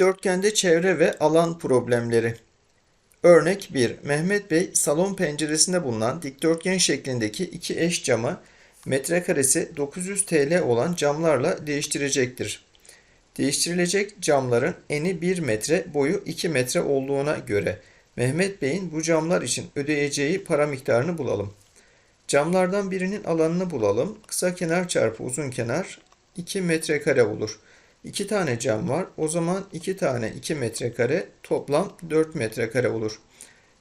Dikdörtgende çevre ve alan problemleri. Örnek 1. Mehmet Bey salon penceresinde bulunan dikdörtgen şeklindeki iki eş camı metrekaresi 900 TL olan camlarla değiştirecektir. Değiştirilecek camların eni 1 metre, boyu 2 metre olduğuna göre Mehmet Bey'in bu camlar için ödeyeceği para miktarını bulalım. Camlardan birinin alanını bulalım. Kısa kenar çarpı uzun kenar 2 metrekare olur. 2 tane cam var. O zaman 2 tane 2 metrekare toplam 4 metrekare olur.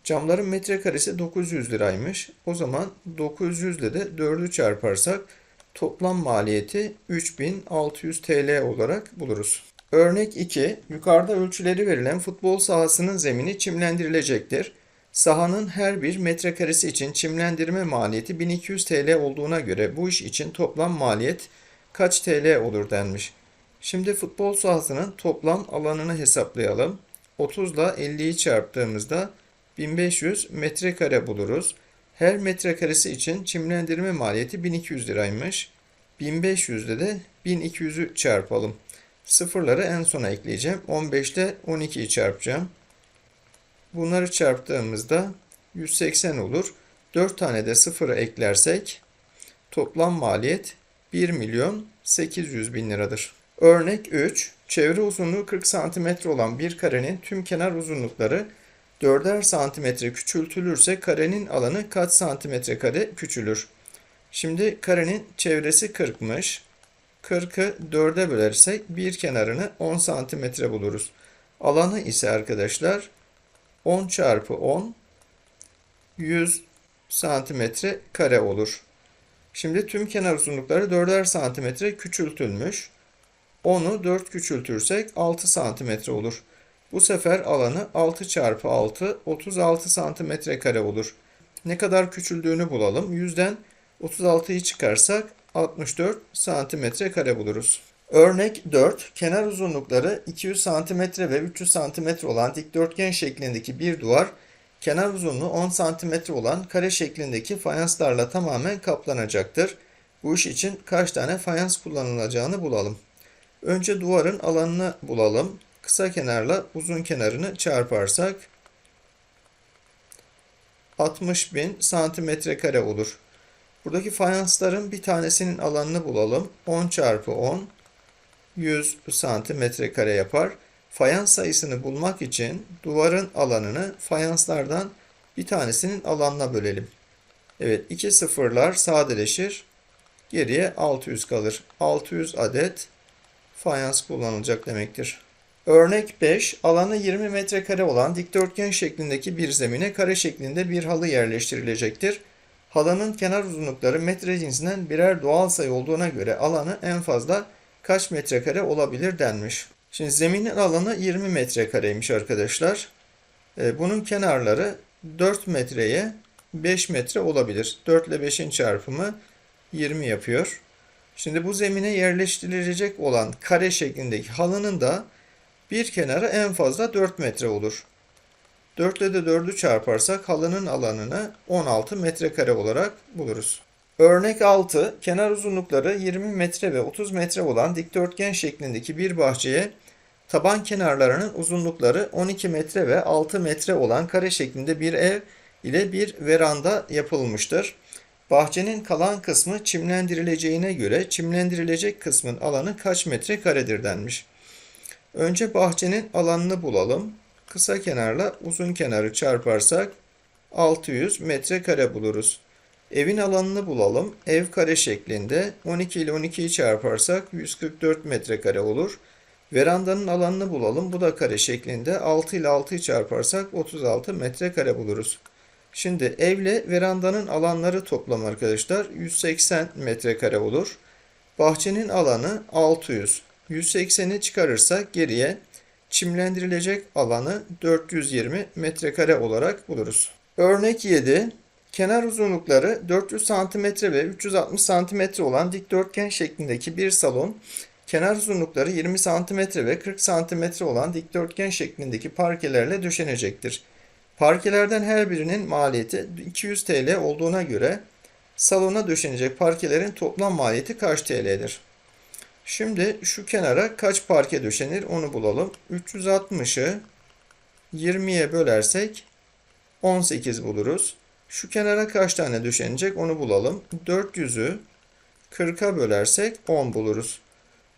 Camların metrekaresi 900 liraymış. O zaman 900 ile de 4'ü çarparsak toplam maliyeti 3600 TL olarak buluruz. Örnek 2. Yukarıda ölçüleri verilen futbol sahasının zemini çimlendirilecektir. Sahanın her bir metrekaresi için çimlendirme maliyeti 1200 TL olduğuna göre bu iş için toplam maliyet kaç TL olur denmiş. Şimdi futbol sahasının toplam alanını hesaplayalım. 30 ile 50'yi çarptığımızda 1500 metrekare buluruz. Her metrekaresi için çimlendirme maliyeti 1200 liraymış. 1500 ile de 1200'ü çarpalım. Sıfırları en sona ekleyeceğim. 15 ile 12'yi çarpacağım. Bunları çarptığımızda 180 olur. 4 tane de sıfırı eklersek toplam maliyet 1 milyon 800 bin liradır. Örnek 3. Çevre uzunluğu 40 cm olan bir karenin tüm kenar uzunlukları 4'er santimetre küçültülürse karenin alanı kaç santimetre kare küçülür? Şimdi karenin çevresi 40'mış. 40'ı 4'e bölersek bir kenarını 10 santimetre buluruz. Alanı ise arkadaşlar 10 çarpı 10 100 santimetre kare olur. Şimdi tüm kenar uzunlukları 4'er santimetre küçültülmüş. 10'u 4 küçültürsek 6 santimetre olur. Bu sefer alanı 6 çarpı 6 36 santimetre kare olur. Ne kadar küçüldüğünü bulalım. 100'den 36'yı çıkarsak 64 santimetre kare buluruz. Örnek 4. Kenar uzunlukları 200 santimetre ve 300 santimetre olan dikdörtgen şeklindeki bir duvar, kenar uzunluğu 10 santimetre olan kare şeklindeki fayanslarla tamamen kaplanacaktır. Bu iş için kaç tane fayans kullanılacağını bulalım. Önce duvarın alanını bulalım. Kısa kenarla uzun kenarını çarparsak 60 bin santimetre kare olur. Buradaki fayansların bir tanesinin alanını bulalım. 10 çarpı 10 100 santimetre kare yapar. Fayans sayısını bulmak için duvarın alanını fayanslardan bir tanesinin alanına bölelim. Evet iki sıfırlar sadeleşir. Geriye 600 kalır. 600 adet fayans kullanılacak demektir. Örnek 5. Alanı 20 metrekare olan dikdörtgen şeklindeki bir zemine kare şeklinde bir halı yerleştirilecektir. Halının kenar uzunlukları metre cinsinden birer doğal sayı olduğuna göre alanı en fazla kaç metrekare olabilir denmiş. Şimdi zeminin alanı 20 metrekareymiş arkadaşlar. E, bunun kenarları 4 metreye 5 metre olabilir. 4 ile 5'in çarpımı 20 yapıyor. Şimdi bu zemine yerleştirilecek olan kare şeklindeki halının da bir kenarı en fazla 4 metre olur. 4 ile de 4'ü çarparsak halının alanını 16 metrekare olarak buluruz. Örnek 6. Kenar uzunlukları 20 metre ve 30 metre olan dikdörtgen şeklindeki bir bahçeye taban kenarlarının uzunlukları 12 metre ve 6 metre olan kare şeklinde bir ev ile bir veranda yapılmıştır. Bahçenin kalan kısmı çimlendirileceğine göre çimlendirilecek kısmın alanı kaç metre karedir denmiş. Önce bahçenin alanını bulalım. Kısa kenarla uzun kenarı çarparsak 600 metrekare buluruz. Evin alanını bulalım. Ev kare şeklinde 12 ile 12'yi çarparsak 144 metrekare olur. Verandanın alanını bulalım. Bu da kare şeklinde 6 ile 6'yı çarparsak 36 metrekare buluruz. Şimdi evle verandanın alanları toplam arkadaşlar 180 metrekare olur. Bahçenin alanı 600. 180'i çıkarırsak geriye çimlendirilecek alanı 420 metrekare olarak buluruz. Örnek 7. Kenar uzunlukları 400 cm ve 360 cm olan dikdörtgen şeklindeki bir salon, kenar uzunlukları 20 cm ve 40 cm olan dikdörtgen şeklindeki parkelerle döşenecektir. Parkelerden her birinin maliyeti 200 TL olduğuna göre salona döşenecek parkelerin toplam maliyeti kaç TL'dir? Şimdi şu kenara kaç parke döşenir onu bulalım. 360'ı 20'ye bölersek 18 buluruz. Şu kenara kaç tane döşenecek onu bulalım. 400'ü 40'a bölersek 10 buluruz.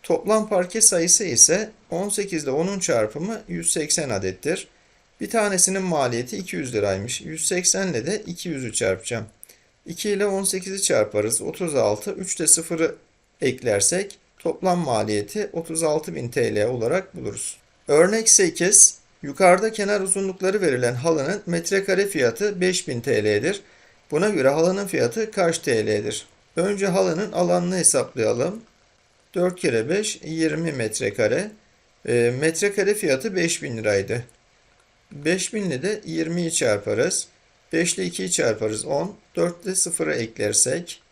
Toplam parke sayısı ise 18 ile 10'un çarpımı 180 adettir. Bir tanesinin maliyeti 200 liraymış. 180 ile de 200'ü çarpacağım. 2 ile 18'i çarparız. 36. 3 de 0'ı eklersek toplam maliyeti 36.000 TL olarak buluruz. Örnek 8. Yukarıda kenar uzunlukları verilen halının metrekare fiyatı 5000 TL'dir. Buna göre halının fiyatı kaç TL'dir? Önce halının alanını hesaplayalım. 4 kere 5 20 metrekare. E, metrekare fiyatı 5000 liraydı. 5000 ile de 20'yi çarparız. 5 ile 2'yi çarparız 10. 4 ile 0'ı eklersek.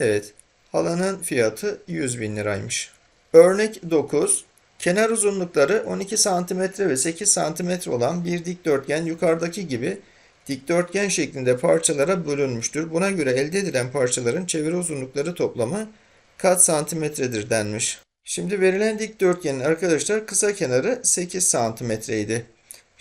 Evet. Halanın fiyatı 100 bin liraymış. Örnek 9. Kenar uzunlukları 12 cm ve 8 cm olan bir dikdörtgen yukarıdaki gibi dikdörtgen şeklinde parçalara bölünmüştür. Buna göre elde edilen parçaların çevre uzunlukları toplamı kaç santimetredir denmiş. Şimdi verilen dikdörtgenin arkadaşlar kısa kenarı 8 santimetreydi.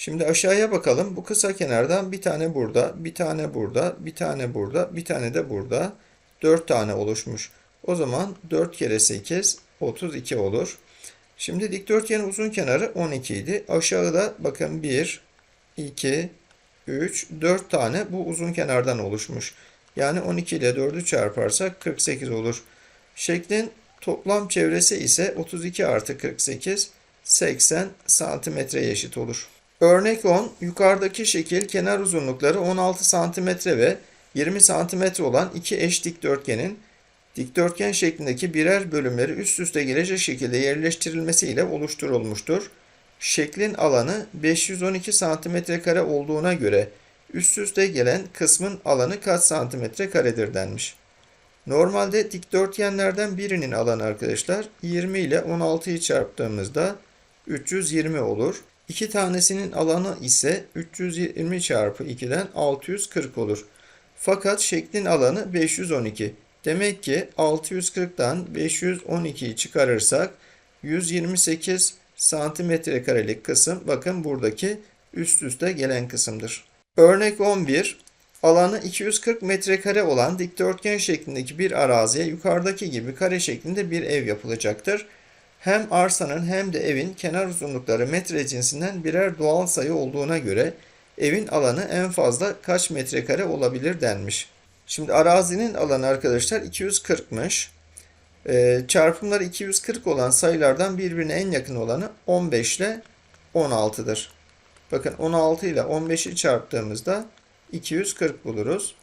Şimdi aşağıya bakalım. Bu kısa kenardan bir tane burada, bir tane burada, bir tane burada, bir tane de burada. 4 tane oluşmuş. O zaman 4 kere 8 32 olur. Şimdi dikdörtgenin uzun kenarı 12 idi. Aşağıda bakın 1, 2, 3, 4 tane bu uzun kenardan oluşmuş. Yani 12 ile 4'ü çarparsak 48 olur. Şeklin toplam çevresi ise 32 artı 48, 80 santimetreye eşit olur. Örnek 10. Yukarıdaki şekil kenar uzunlukları 16 cm ve 20 cm olan iki eş dikdörtgenin dikdörtgen şeklindeki birer bölümleri üst üste gelecek şekilde yerleştirilmesiyle oluşturulmuştur. Şeklin alanı 512 cm olduğuna göre üst üste gelen kısmın alanı kaç santimetre karedir denmiş. Normalde dikdörtgenlerden birinin alanı arkadaşlar 20 ile 16'yı çarptığımızda 320 olur. İki tanesinin alanı ise 320 çarpı 2'den 640 olur. Fakat şeklin alanı 512. Demek ki 640'dan 512'yi çıkarırsak 128 santimetre karelik kısım bakın buradaki üst üste gelen kısımdır. Örnek 11. Alanı 240 metrekare olan dikdörtgen şeklindeki bir araziye yukarıdaki gibi kare şeklinde bir ev yapılacaktır. Hem arsanın hem de evin kenar uzunlukları metre cinsinden birer doğal sayı olduğuna göre evin alanı en fazla kaç metrekare olabilir denmiş. Şimdi arazinin alanı arkadaşlar 240'mış. Ee, çarpımları 240 olan sayılardan birbirine en yakın olanı 15 ile 16'dır. Bakın 16 ile 15'i çarptığımızda 240 buluruz.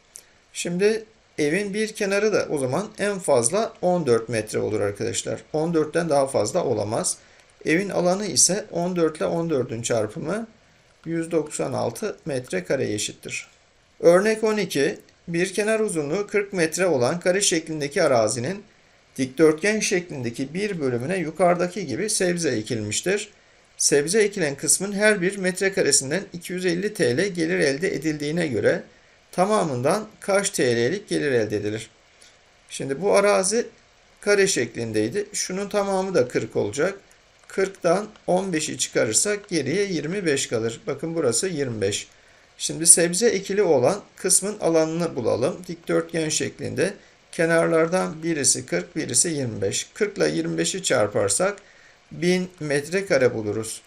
Şimdi evin bir kenarı da o zaman en fazla 14 metre olur arkadaşlar. 14'ten daha fazla olamaz. Evin alanı ise 14 ile 14'ün çarpımı 196 metre kare eşittir. Örnek 12. Bir kenar uzunluğu 40 metre olan kare şeklindeki arazinin dikdörtgen şeklindeki bir bölümüne yukarıdaki gibi sebze ekilmiştir. Sebze ekilen kısmın her bir metrekaresinden 250 TL gelir elde edildiğine göre tamamından kaç TL'lik gelir elde edilir? Şimdi bu arazi kare şeklindeydi. Şunun tamamı da 40 olacak. 40'tan 15'i çıkarırsak geriye 25 kalır. Bakın burası 25. Şimdi sebze ekili olan kısmın alanını bulalım. Dikdörtgen şeklinde. Kenarlardan birisi 40, birisi 25. 40 ile 25'i çarparsak 1000 metrekare buluruz.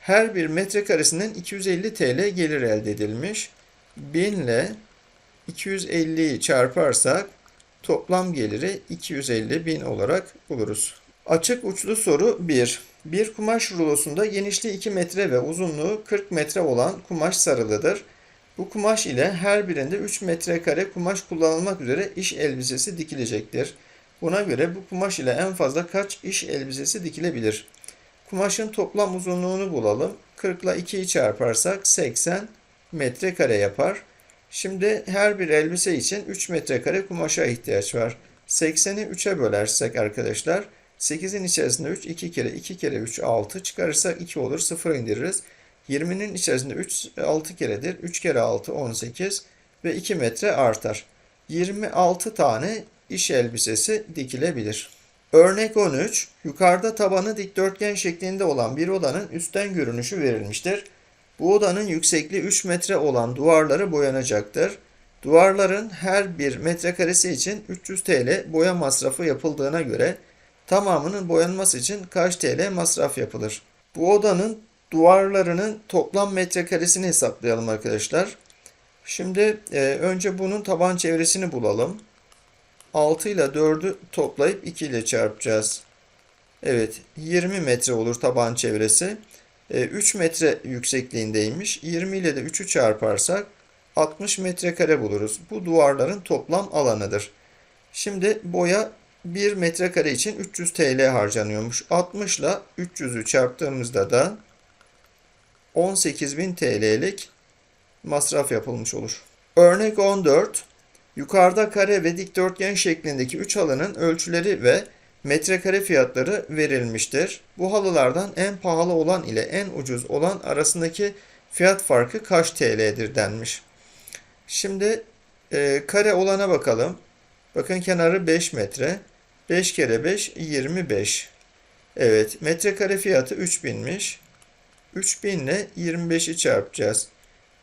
Her bir metrekaresinden 250 TL gelir elde edilmiş. 1000 ile 250'yi çarparsak toplam geliri 250 bin olarak buluruz. Açık uçlu soru 1. Bir kumaş rulosunda genişliği 2 metre ve uzunluğu 40 metre olan kumaş sarılıdır. Bu kumaş ile her birinde 3 metrekare kumaş kullanılmak üzere iş elbisesi dikilecektir. Buna göre bu kumaş ile en fazla kaç iş elbisesi dikilebilir? Kumaşın toplam uzunluğunu bulalım. 40 ile 2'yi çarparsak 80 metrekare yapar. Şimdi her bir elbise için 3 metrekare kumaşa ihtiyaç var. 80'i 3'e bölersek arkadaşlar 8'in içerisinde 3, 2 kere 2 kere 3, 6 çıkarırsak 2 olur. 0 indiririz. 20'nin içerisinde 3, 6 keredir. 3 kere 6, 18 ve 2 metre artar. 26 tane iş elbisesi dikilebilir. Örnek 13. Yukarıda tabanı dikdörtgen şeklinde olan bir odanın üstten görünüşü verilmiştir. Bu odanın yüksekliği 3 metre olan duvarları boyanacaktır. Duvarların her bir metrekaresi için 300 TL boya masrafı yapıldığına göre tamamının boyanması için kaç TL masraf yapılır? Bu odanın duvarlarının toplam metrekaresini hesaplayalım arkadaşlar. Şimdi e, önce bunun taban çevresini bulalım. 6 ile 4'ü toplayıp 2 ile çarpacağız. Evet 20 metre olur taban çevresi. E, 3 metre yüksekliğindeymiş. 20 ile de 3'ü çarparsak 60 metrekare buluruz. Bu duvarların toplam alanıdır. Şimdi boya 1 metrekare için 300 TL harcanıyormuş. 60 ile 300'ü çarptığımızda da 18.000 TL'lik masraf yapılmış olur. Örnek 14. Yukarıda kare ve dikdörtgen şeklindeki 3 halının ölçüleri ve metrekare fiyatları verilmiştir. Bu halılardan en pahalı olan ile en ucuz olan arasındaki fiyat farkı kaç TL'dir denmiş. Şimdi e, kare olana bakalım. Bakın kenarı 5 metre. 5 kere 5 25. Evet metrekare fiyatı 3000'miş. 3000 ile 25'i çarpacağız.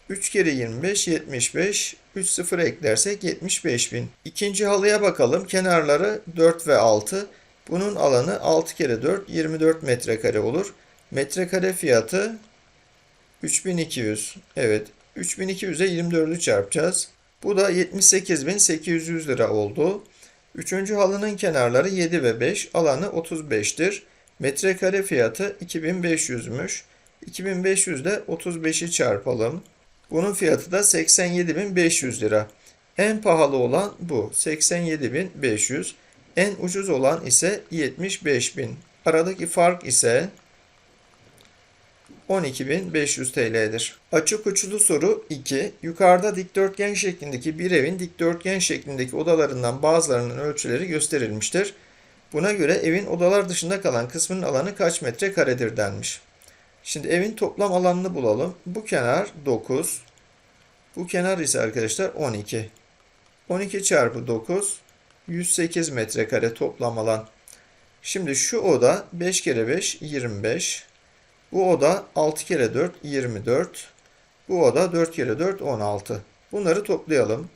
3 kere 25 75. 3 sıfır eklersek 75 bin. İkinci halıya bakalım. Kenarları 4 ve 6. Bunun alanı 6 kere 4 24 metrekare olur. Metrekare fiyatı 3200. Evet 3200'e 24'ü çarpacağız. Bu da 78.800 lira oldu. Üçüncü halının kenarları 7 ve 5. Alanı 35'tir. Metrekare fiyatı 2500'müş. 2500 de 35'i çarpalım. Bunun fiyatı da 87.500 lira. En pahalı olan bu 87.500. En ucuz olan ise 75.000. Aradaki fark ise 12.500 TL'dir. Açık uçlu soru 2. Yukarıda dikdörtgen şeklindeki bir evin dikdörtgen şeklindeki odalarından bazılarının ölçüleri gösterilmiştir. Buna göre evin odalar dışında kalan kısmının alanı kaç metre karedir denmiş. Şimdi evin toplam alanını bulalım. Bu kenar 9. Bu kenar ise arkadaşlar 12. 12 çarpı 9 108 metrekare toplam alan. Şimdi şu oda 5 kere 5 25. Bu oda 6 kere 4 24. Bu oda 4 kere 4 16. Bunları toplayalım.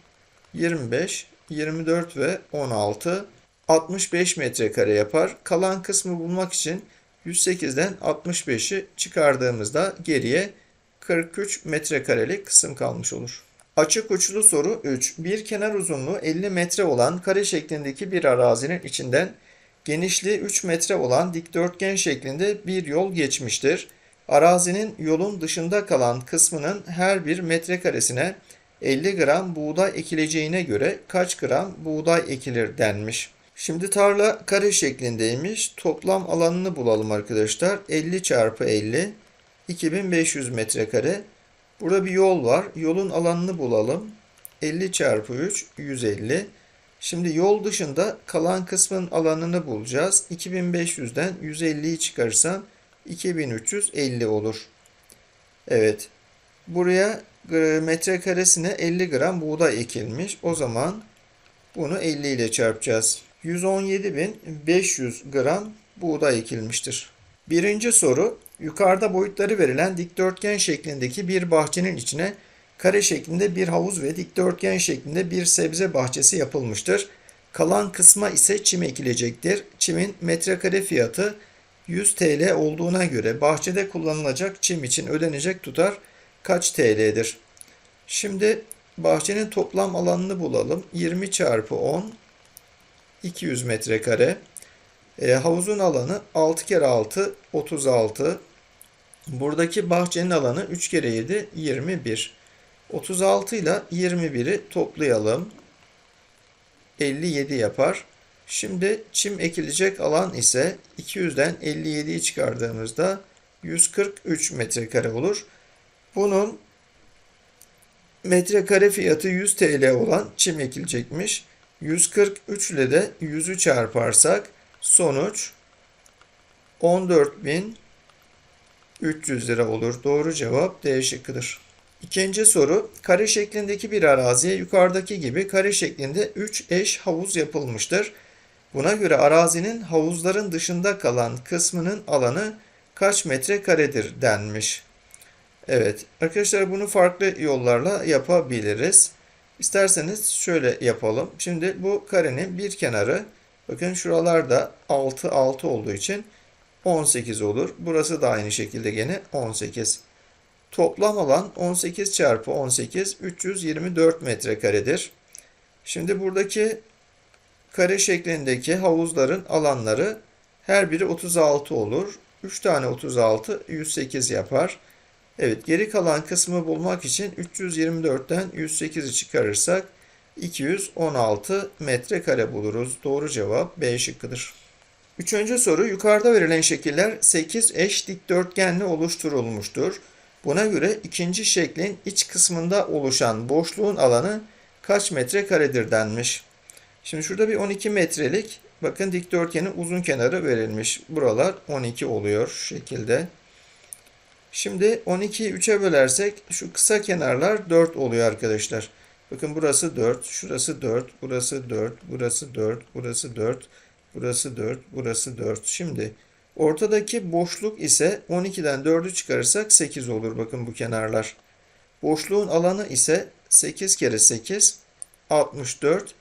25, 24 ve 16 65 metrekare yapar. Kalan kısmı bulmak için 108'den 65'i çıkardığımızda geriye 43 metrekarelik kısım kalmış olur. Açık uçlu soru 3. Bir kenar uzunluğu 50 metre olan kare şeklindeki bir arazinin içinden genişliği 3 metre olan dikdörtgen şeklinde bir yol geçmiştir. Arazinin yolun dışında kalan kısmının her bir metrekaresine 50 gram buğday ekileceğine göre kaç gram buğday ekilir denmiş. Şimdi tarla kare şeklindeymiş. Toplam alanını bulalım arkadaşlar. 50 çarpı 50 2500 metrekare. Burada bir yol var. Yolun alanını bulalım. 50 çarpı 3 150. Şimdi yol dışında kalan kısmın alanını bulacağız. 2500'den 150'yi çıkarırsam 2350 olur. Evet. Buraya metrekaresine 50 gram buğday ekilmiş. O zaman bunu 50 ile çarpacağız. 117.500 gram buğday ekilmiştir. Birinci soru, yukarıda boyutları verilen dikdörtgen şeklindeki bir bahçenin içine kare şeklinde bir havuz ve dikdörtgen şeklinde bir sebze bahçesi yapılmıştır. Kalan kısma ise çim ekilecektir. Çimin metrekare fiyatı 100 TL olduğuna göre bahçede kullanılacak çim için ödenecek tutar kaç TL'dir? Şimdi bahçenin toplam alanını bulalım. 20 çarpı 10 200 metrekare. E, havuzun alanı 6 kere 6 36. Buradaki bahçenin alanı 3 kere 7 21. 36 ile 21'i toplayalım. 57 yapar. Şimdi çim ekilecek alan ise 200'den 57'yi çıkardığımızda 143 metrekare olur. Bunun metrekare fiyatı 100 TL olan çim ekilecekmiş. 143 ile de 100'ü çarparsak sonuç 14.300 lira olur. Doğru cevap D şıkkıdır. İkinci soru. Kare şeklindeki bir araziye yukarıdaki gibi kare şeklinde 3 eş havuz yapılmıştır. Buna göre arazinin havuzların dışında kalan kısmının alanı kaç metrekaredir denmiş. Evet arkadaşlar bunu farklı yollarla yapabiliriz. İsterseniz şöyle yapalım. Şimdi bu karenin bir kenarı bakın şuralarda 6 6 olduğu için 18 olur. Burası da aynı şekilde gene 18. Toplam alan 18 çarpı 18 324 metrekaredir. Şimdi buradaki kare şeklindeki havuzların alanları her biri 36 olur. 3 tane 36 108 yapar. Evet geri kalan kısmı bulmak için 324'ten 108'i çıkarırsak 216 metrekare buluruz. Doğru cevap B şıkkıdır. Üçüncü soru yukarıda verilen şekiller 8 eş dikdörtgenle oluşturulmuştur. Buna göre ikinci şeklin iç kısmında oluşan boşluğun alanı kaç metrekaredir denmiş. Şimdi şurada bir 12 metrelik bakın dikdörtgenin uzun kenarı verilmiş. Buralar 12 oluyor şu şekilde. Şimdi 12'yi 3'e bölersek şu kısa kenarlar 4 oluyor arkadaşlar. Bakın burası 4, şurası 4, burası 4, burası 4, burası 4, burası 4, burası 4. Şimdi ortadaki boşluk ise 12'den 4'ü çıkarırsak 8 olur. Bakın bu kenarlar. Boşluğun alanı ise 8 kere 8 64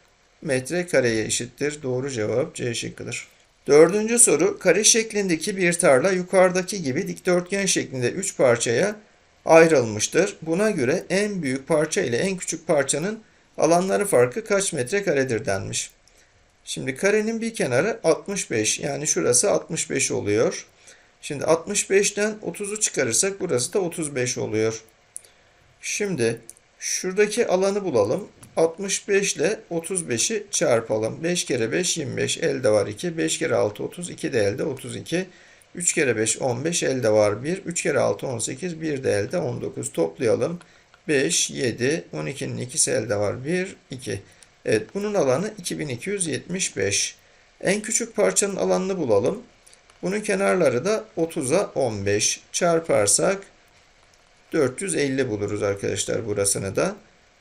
metrekareye eşittir. Doğru cevap C şıkkıdır. Dördüncü soru kare şeklindeki bir tarla yukarıdaki gibi dikdörtgen şeklinde 3 parçaya ayrılmıştır. Buna göre en büyük parça ile en küçük parçanın alanları farkı kaç metrekaredir denmiş. Şimdi karenin bir kenarı 65 yani şurası 65 oluyor. Şimdi 65'ten 30'u çıkarırsak burası da 35 oluyor. Şimdi şuradaki alanı bulalım. 65 ile 35'i çarpalım. 5 kere 5 25 elde var 2. 5 kere 6 30 2 de elde 32. 3 kere 5 15 elde var 1. 3 kere 6 18 1 de elde 19. Toplayalım. 5 7 12'nin ikisi elde var 1 2. Evet bunun alanı 2275. En küçük parçanın alanını bulalım. Bunun kenarları da 30'a 15 çarparsak 450 buluruz arkadaşlar burasını da.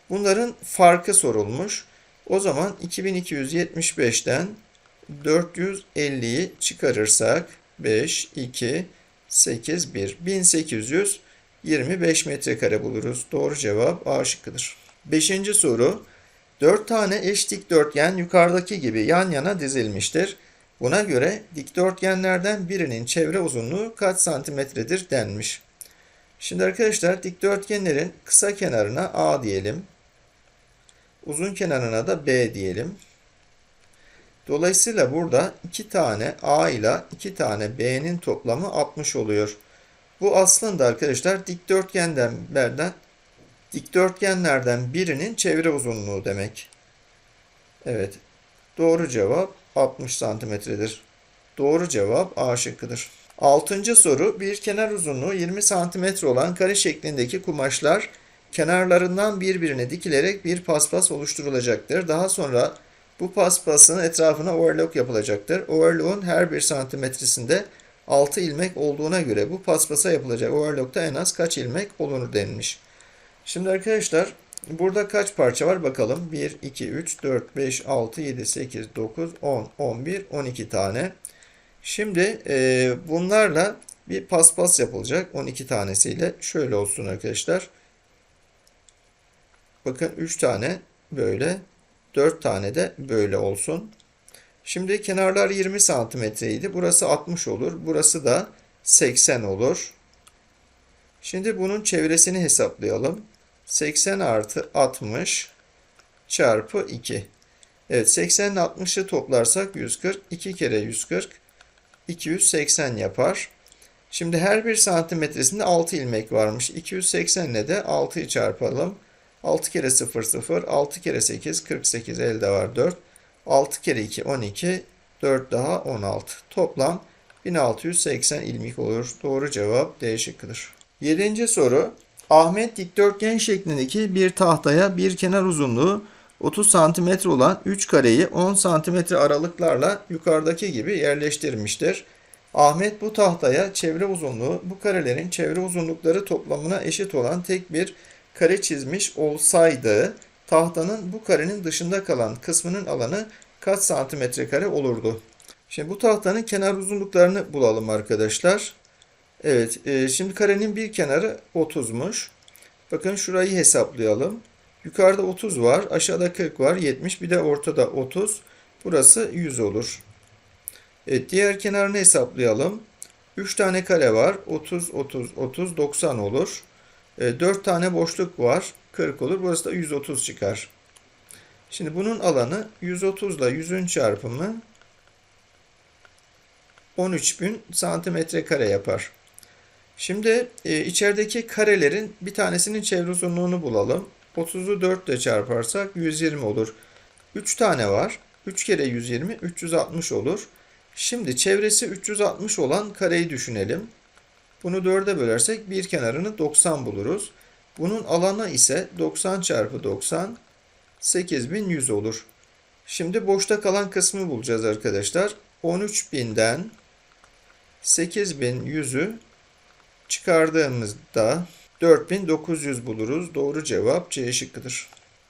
Bunların farkı sorulmuş. O zaman 2275'ten 450'yi çıkarırsak 5, 2, 8, 1. 1825 metrekare buluruz. Doğru cevap A şıkkıdır. Beşinci soru. 4 tane eş dikdörtgen yukarıdaki gibi yan yana dizilmiştir. Buna göre dikdörtgenlerden birinin çevre uzunluğu kaç santimetredir denmiş. Şimdi arkadaşlar dikdörtgenlerin kısa kenarına A diyelim. Uzun kenarına da B diyelim. Dolayısıyla burada iki tane A ile iki tane B'nin toplamı 60 oluyor. Bu aslında arkadaşlar dikdörtgenlerden dikdörtgenlerden birinin çevre uzunluğu demek. Evet. Doğru cevap 60 santimetredir. Doğru cevap A şıkkıdır. Altıncı soru bir kenar uzunluğu 20 santimetre olan kare şeklindeki kumaşlar kenarlarından birbirine dikilerek bir paspas oluşturulacaktır. Daha sonra bu paspasın etrafına overlock yapılacaktır. Overlock'un her bir santimetresinde 6 ilmek olduğuna göre bu paspasa yapılacak overlockta en az kaç ilmek olunur denilmiş. Şimdi arkadaşlar burada kaç parça var bakalım. 1, 2, 3, 4, 5, 6, 7, 8, 9, 10, 11, 12 tane. Şimdi e, bunlarla bir paspas yapılacak 12 tanesiyle. Şöyle olsun arkadaşlar. Bakın 3 tane böyle 4 tane de böyle olsun. Şimdi kenarlar 20 santimetreydi. Burası 60 olur. Burası da 80 olur. Şimdi bunun çevresini hesaplayalım. 80 artı 60 çarpı 2. Evet 80 ile 60'ı toplarsak 140. 2 kere 140 280 yapar. Şimdi her bir santimetresinde 6 ilmek varmış. 280 ile de 6'yı çarpalım. 6 kere 0 0, 6 kere 8 48 elde var 4. 6 kere 2 12, 4 daha 16. Toplam 1680 ilmik olur. Doğru cevap D şıkkıdır. 7. soru. Ahmet dikdörtgen şeklindeki bir tahtaya bir kenar uzunluğu 30 cm olan 3 kareyi 10 cm aralıklarla yukarıdaki gibi yerleştirmiştir. Ahmet bu tahtaya çevre uzunluğu bu karelerin çevre uzunlukları toplamına eşit olan tek bir kare çizmiş olsaydı tahtanın bu karenin dışında kalan kısmının alanı kaç santimetre kare olurdu? Şimdi bu tahtanın kenar uzunluklarını bulalım arkadaşlar. Evet, e, şimdi karenin bir kenarı 30'muş. Bakın şurayı hesaplayalım. Yukarıda 30 var, aşağıda 40 var, 70, bir de ortada 30. Burası 100 olur. Evet, diğer kenarını hesaplayalım. 3 tane kare var. 30, 30, 30, 90 olur. E, 4 tane boşluk var. 40 olur. Burası da 130 çıkar. Şimdi bunun alanı 130 ile 100'ün çarpımı 13.000 santimetre kare yapar. Şimdi e, içerideki karelerin bir tanesinin çevre uzunluğunu bulalım. 30'u 4 ile çarparsak 120 olur. 3 tane var. 3 kere 120 360 olur. Şimdi çevresi 360 olan kareyi düşünelim. Bunu 4'e bölersek bir kenarını 90 buluruz. Bunun alanı ise 90 çarpı 90 8100 olur. Şimdi boşta kalan kısmı bulacağız arkadaşlar. 13.000'den 8100'ü çıkardığımızda 4900 buluruz. Doğru cevap C şıkkıdır.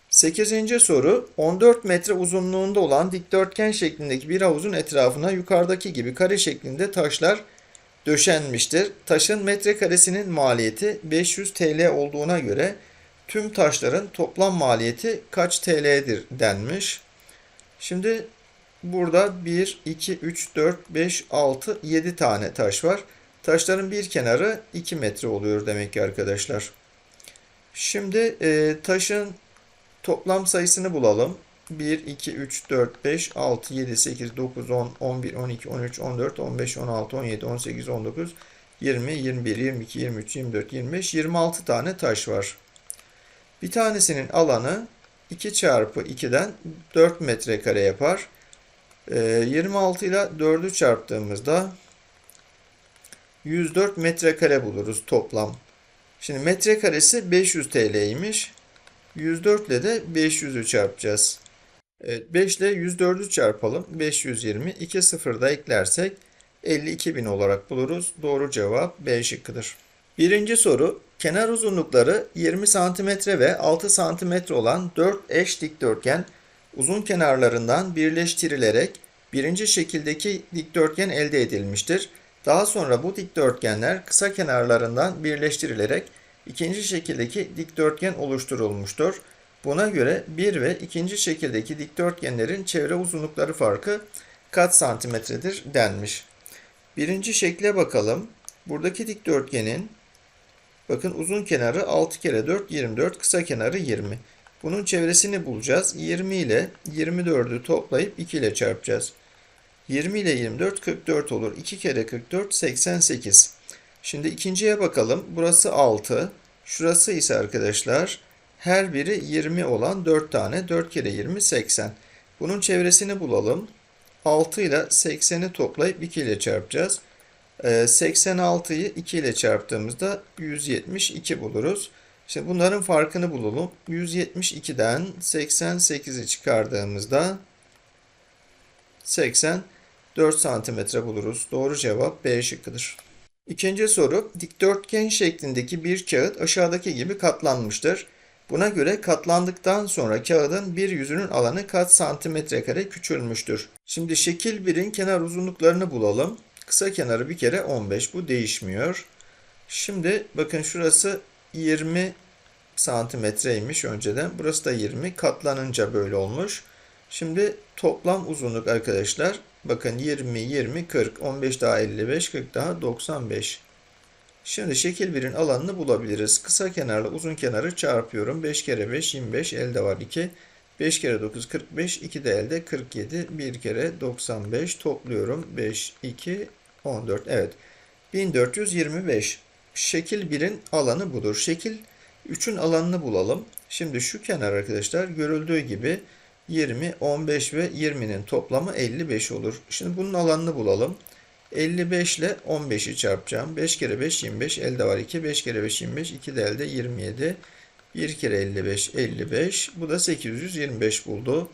8. soru 14 metre uzunluğunda olan dikdörtgen şeklindeki bir havuzun etrafına yukarıdaki gibi kare şeklinde taşlar döşenmiştir. Taşın metrekaresinin maliyeti 500 TL olduğuna göre tüm taşların toplam maliyeti kaç TL'dir denmiş. Şimdi burada 1, 2, 3, 4, 5, 6, 7 tane taş var. Taşların bir kenarı 2 metre oluyor demek ki arkadaşlar. Şimdi e, taşın toplam sayısını bulalım. 1, 2, 3, 4, 5, 6, 7, 8, 9, 10, 11, 12, 13, 14, 15, 16, 17, 18, 19, 20, 21, 22, 23, 24, 25, 26 tane taş var. Bir tanesinin alanı 2 çarpı 2'den 4 metrekare yapar. 26 ile 4'ü çarptığımızda 104 metrekare buluruz toplam. Şimdi metrekaresi 500 TL'ymiş. 104 ile de 500'ü çarpacağız. Evet, 5 ile 104'ü çarpalım. 520. 2 sıfır da eklersek 52.000 olarak buluruz. Doğru cevap B şıkkıdır. Birinci soru. Kenar uzunlukları 20 cm ve 6 cm olan 4 eş dikdörtgen uzun kenarlarından birleştirilerek birinci şekildeki dikdörtgen elde edilmiştir. Daha sonra bu dikdörtgenler kısa kenarlarından birleştirilerek ikinci şekildeki dikdörtgen oluşturulmuştur. Buna göre bir ve ikinci şekildeki dikdörtgenlerin çevre uzunlukları farkı kaç santimetredir denmiş. Birinci şekle bakalım. Buradaki dikdörtgenin bakın uzun kenarı 6 kere 4 24 kısa kenarı 20. Bunun çevresini bulacağız. 20 ile 24'ü toplayıp 2 ile çarpacağız. 20 ile 24 44 olur. 2 kere 44 88. Şimdi ikinciye bakalım. Burası 6. Şurası ise arkadaşlar her biri 20 olan 4 tane. 4 kere 20 80. Bunun çevresini bulalım. 6 ile 80'i toplayıp 2 ile çarpacağız. 86'yı 2 ile çarptığımızda 172 buluruz. Şimdi bunların farkını bulalım. 172'den 88'i çıkardığımızda 84 santimetre buluruz. Doğru cevap B şıkkıdır. İkinci soru. Dikdörtgen şeklindeki bir kağıt aşağıdaki gibi katlanmıştır. Buna göre katlandıktan sonra kağıdın bir yüzünün alanı kaç santimetre kare küçülmüştür. Şimdi şekil 1'in kenar uzunluklarını bulalım. Kısa kenarı bir kere 15. Bu değişmiyor. Şimdi bakın şurası 20 santimetreymiş önceden. Burası da 20. Katlanınca böyle olmuş. Şimdi toplam uzunluk arkadaşlar. Bakın 20, 20, 40, 15 daha 55, 40 daha 95. Şimdi şekil 1'in alanını bulabiliriz. Kısa kenarla uzun kenarı çarpıyorum. 5 kere 5 25 elde var 2. 5 kere 9 45 2 de elde 47. 1 kere 95 topluyorum. 5 2 14 evet. 1425. Şekil 1'in alanı budur. Şekil 3'ün alanını bulalım. Şimdi şu kenar arkadaşlar görüldüğü gibi 20, 15 ve 20'nin toplamı 55 olur. Şimdi bunun alanını bulalım. 55 ile 15'i çarpacağım. 5 kere 5 25 elde var 2. 5 kere 5 25 2 de elde 27. 1 kere 55 55. Bu da 825 buldu.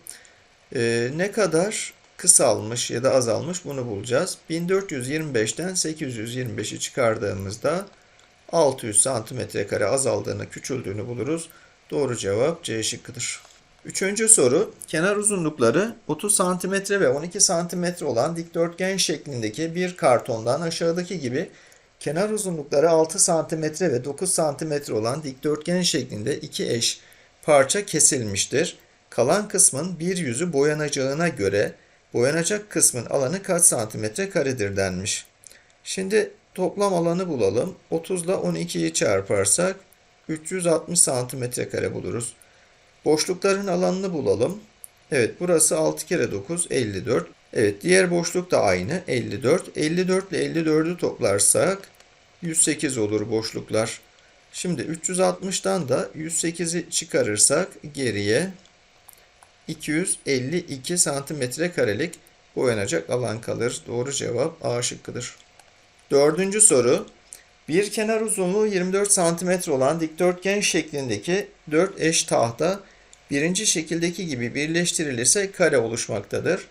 Ee, ne kadar kısalmış ya da azalmış bunu bulacağız. 1425'ten 825'i çıkardığımızda 600 santimetre kare azaldığını, küçüldüğünü buluruz. Doğru cevap C şıkkıdır. Üçüncü soru, kenar uzunlukları 30 cm ve 12 cm olan dikdörtgen şeklindeki bir kartondan aşağıdaki gibi kenar uzunlukları 6 cm ve 9 cm olan dikdörtgen şeklinde iki eş parça kesilmiştir. Kalan kısmın bir yüzü boyanacağına göre boyanacak kısmın alanı kaç santimetre karedir denmiş. Şimdi toplam alanı bulalım. 30 ile 12'yi çarparsak 360 santimetre kare buluruz. Boşlukların alanını bulalım. Evet burası 6 kere 9 54. Evet diğer boşluk da aynı 54. 54 ile 54'ü toplarsak 108 olur boşluklar. Şimdi 360'dan da 108'i çıkarırsak geriye 252 santimetre karelik boyanacak alan kalır. Doğru cevap A şıkkıdır. Dördüncü soru. Bir kenar uzunluğu 24 cm olan dikdörtgen şeklindeki 4 eş tahta birinci şekildeki gibi birleştirilirse kare oluşmaktadır.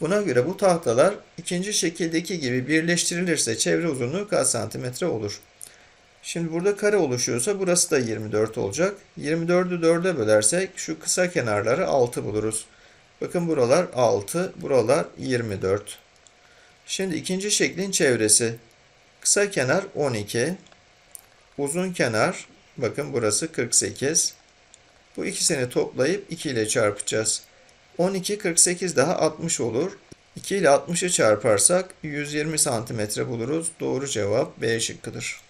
Buna göre bu tahtalar ikinci şekildeki gibi birleştirilirse çevre uzunluğu kaç santimetre olur? Şimdi burada kare oluşuyorsa burası da 24 olacak. 24'ü 4'e bölersek şu kısa kenarları 6 buluruz. Bakın buralar 6, buralar 24. Şimdi ikinci şeklin çevresi. Kısa kenar 12. Uzun kenar bakın burası 48. Bu ikisini toplayıp 2 ile çarpacağız. 12 48 daha 60 olur. 2 ile 60'ı çarparsak 120 santimetre buluruz. Doğru cevap B şıkkıdır.